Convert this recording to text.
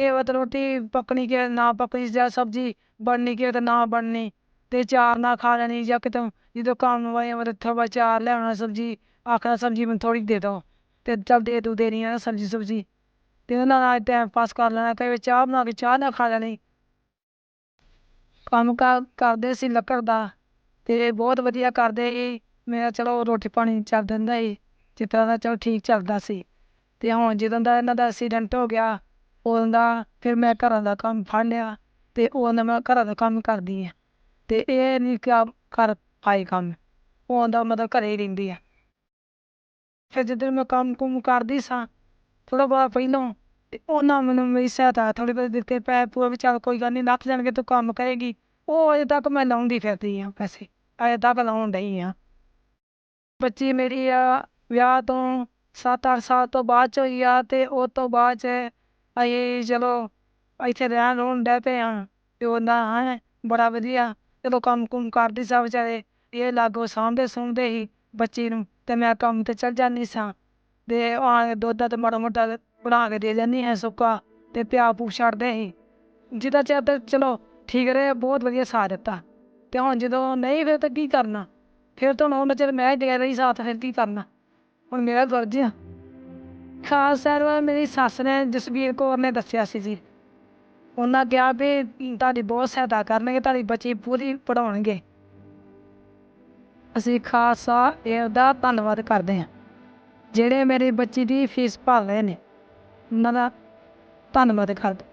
ਕਿ ਵਤ ਰੋਟੀ ਪੱਕਣੀ ਕਿ ਨਾ ਪੱਕਣੀ, ਜਾਂ ਸਬਜ਼ੀ ਬਣਨੀ ਕਿ ਤੇ ਨਾ ਬਣਨੀ ਤੇ ਚਾਰ ਨਾ ਖਾ ਲੈਣੀ, ਜਾਂ ਕਿਤੇ ਜਦੋਂ ਕੰਮ ਵਾਏ ਮਤਲਬ ਥੋੜਾ ਚਾਰ ਲਿਆਉਣਾ ਸਬਜ਼ੀ, ਆਖਣਾ ਸਬਜ਼ੀ ਮੈਨੂੰ ਥੋੜੀ ਦੇ ਦਿਓ ਤੇ ਚੱਲ ਦੇ ਦੂ ਦੇਣੀ ਆ ਸਬਜ਼ੀ, ਸੁਬਜ਼ੀ ਤੇ ਉਹਨਾਂ ਨਾਲ ਟਾਈਮ ਪਾਸ ਕਰ ਲੈਣਾ, ਕਈ ਵਾਰ ਚਾਹ ਬਣਾ ਕੇ ਚਾਹ ਨਾਲ ਖਾ ਲੈਣੀ। ਕੰਮ ਕਾਰ ਕਰਦੇ ਸੀ ਲੱਕੜ ਦਾ ਤੇ ਬਹੁਤ ਵਧੀਆ ਕਰਦੇ ਸੀ ਮੇਰਾ ਚਲੋ ਰੋਟੀ ਪਾਣੀ ਚੱਲ ਜਾਂਦਾ ਸੀ ਜਿਸ ਤਰ੍ਹਾਂ ਦਾ ਚਲੋ ਠੀਕ ਚੱਲਦਾ ਸੀ ਤੇ ਹੁਣ ਜਦੋਂ ਦਾ ਇਹਨਾਂ ਦਾ ਐਕਸੀਡੈਂਟ ਹੋ ਗਿਆ ਉਦੋਂ ਦਾ ਫਿਰ ਮੈਂ ਘਰਾਂ ਦਾ ਕੰਮ ਫੜ ਲਿਆ ਤੇ ਉਦੋਂ ਦਾ ਮੈਂ ਘਰਾਂ ਦਾ ਕੰਮ ਕਰਦੀ ਹਾਂ ਤੇ ਇਹ ਨਹੀਂ ਕਿ ਆ ਕਰ ਪਾਈ ਕੰਮ, ਉਹ ਦਾ ਮਤਲਬ ਘਰੇ ਹੀ ਰਹਿੰਦੀ ਆ। ਫਿਰ ਜਦੋਂ ਮੈਂ ਕੰਮ ਕੁਮ ਕਰਦੀ ਸਾਂ, ਥੋੜ੍ਹਾ ਬਹੁਤਾ ਪਹਿਲੋਂ ਤੇ ਉਹਨਾਂ ਮੈਨੂੰ ਮੇਰੀ ਸਹਾਇਤਾ ਥੋੜੀ ਬਹੁਤੀ ਦਿੱਤੇ ਪੈਸੇ ਪੂਆ ਵੀ ਚੱਲ ਕੋਈ ਗੱਲ ਨਹੀਂ ਲੱਥ ਜਾਣਗੇ ਤੂੰ ਕੰਮ ਕਰੇਗੀ। ਉਹ ਅਜੇ ਤੱਕ ਮੈਂ ਲਾਉਂਦੀ ਫਿਰਦੀ ਆ ਪੈਸੇ, ਅਜੇ ਤੱਕ ਲਾਉਣ ਡਈ ਆ। ਬੱਚੀ ਮੇਰੀ ਆ ਵਿਆਹ ਤੋਂ 7-8 ਸਾਲ ਤੋਂ ਬਾਅਦ ਚ ਹੋਈ ਆ ਤੇ ਉਹ ਤੋਂ ਬਾਅਦ ਚ ਅਸੀਂ ਚਲੋ ਇੱਥੇ ਰਹਿਣ ਰਹੁਣ ਡੈ ਪਏ ਆ ਤੇ ਉਹਨਾਂ ਹੈ, ਬੜਾ ਵਧੀਆ, ਚਲੋ ਕੰਮ ਕੁਮ ਕਰਦੀ ਸਾਂ ਵਿਚਾਰੇ, ਇਹ ਲਾਗੋ ਸਾਂਭਦੇ ਸੁਣਦੇ ਸੀ ਬੱਚੀ ਨੂੰ, ਤੇ ਮੈਂ ਕੰਮ ਤੇ ਚਲ ਜਾਂਦੀ ਸਾਂ, ਤੇ ਆ ਦੁੱਧ ਤੇ ਮਾੜਾ ਮੋਟਾ ਬਣਾ ਕੇ ਦੇ ਜਾਂਦੀ ਹਾਂ ਸੁੱਕਾ, ਤੇ ਪਿਆ ਪੂ ਛੱਡਦੇ ਸੀ, ਜਿਹਦਾ ਚਿਰ ਤੇ ਚਲੋ ਠੀਕ ਰਹੇ, ਬਹੁਤ ਵਧੀਆ ਸਾਥ ਦਿੱਤਾ, ਤੇ ਹੁਣ ਜਦੋਂ ਨਹੀਂ ਫਿਰ ਤਾਂ ਕੀ ਕਰਨਾ, ਫਿਰ ਤਾਂ ਉਹਨਾਂ ਚਿਰ ਮੈਂ ਦੇ ਰਹੀ ਸਾਥ, ਫਿਰ ਕੀ ਕਰਨਾ, ਹੁਣ ਮੇਰਾ ਫਰਜ਼ ਆ। ਖਾਸ ਸਰ ਮੇਰੀ ਸੱਸ ਨੇ ਜਸਬੀਰ ਕੌਰ ਨੇ ਦੱਸਿਆ ਸੀ ਜੀ। ਉਹਨਾਂ ਕਿਹਾ ਵੀ ਤੁਹਾਡੀ ਬਹੁਤ ਸਹਾਇਤਾ ਕਰਨਗੇ, ਤੁਹਾਡੀ ਬੱਚੀ ਪੂਰੀ ਪੜ੍ਹਾਉਣਗੇ। ਅਸੀਂ ਖਾਸਾ ਇਹਦਾ ਧੰਨਵਾਦ ਕਰਦੇ ਹਾਂ। ਜਿਹੜੇ ਮੇਰੀ ਬੱਚੀ ਦੀ ਫੀਸ ਭਰ ਰਹੇ ਨੇ, ਉਹਨਾਂ ਦਾ ਧੰਨਵਾਦ ਕਰਦੇ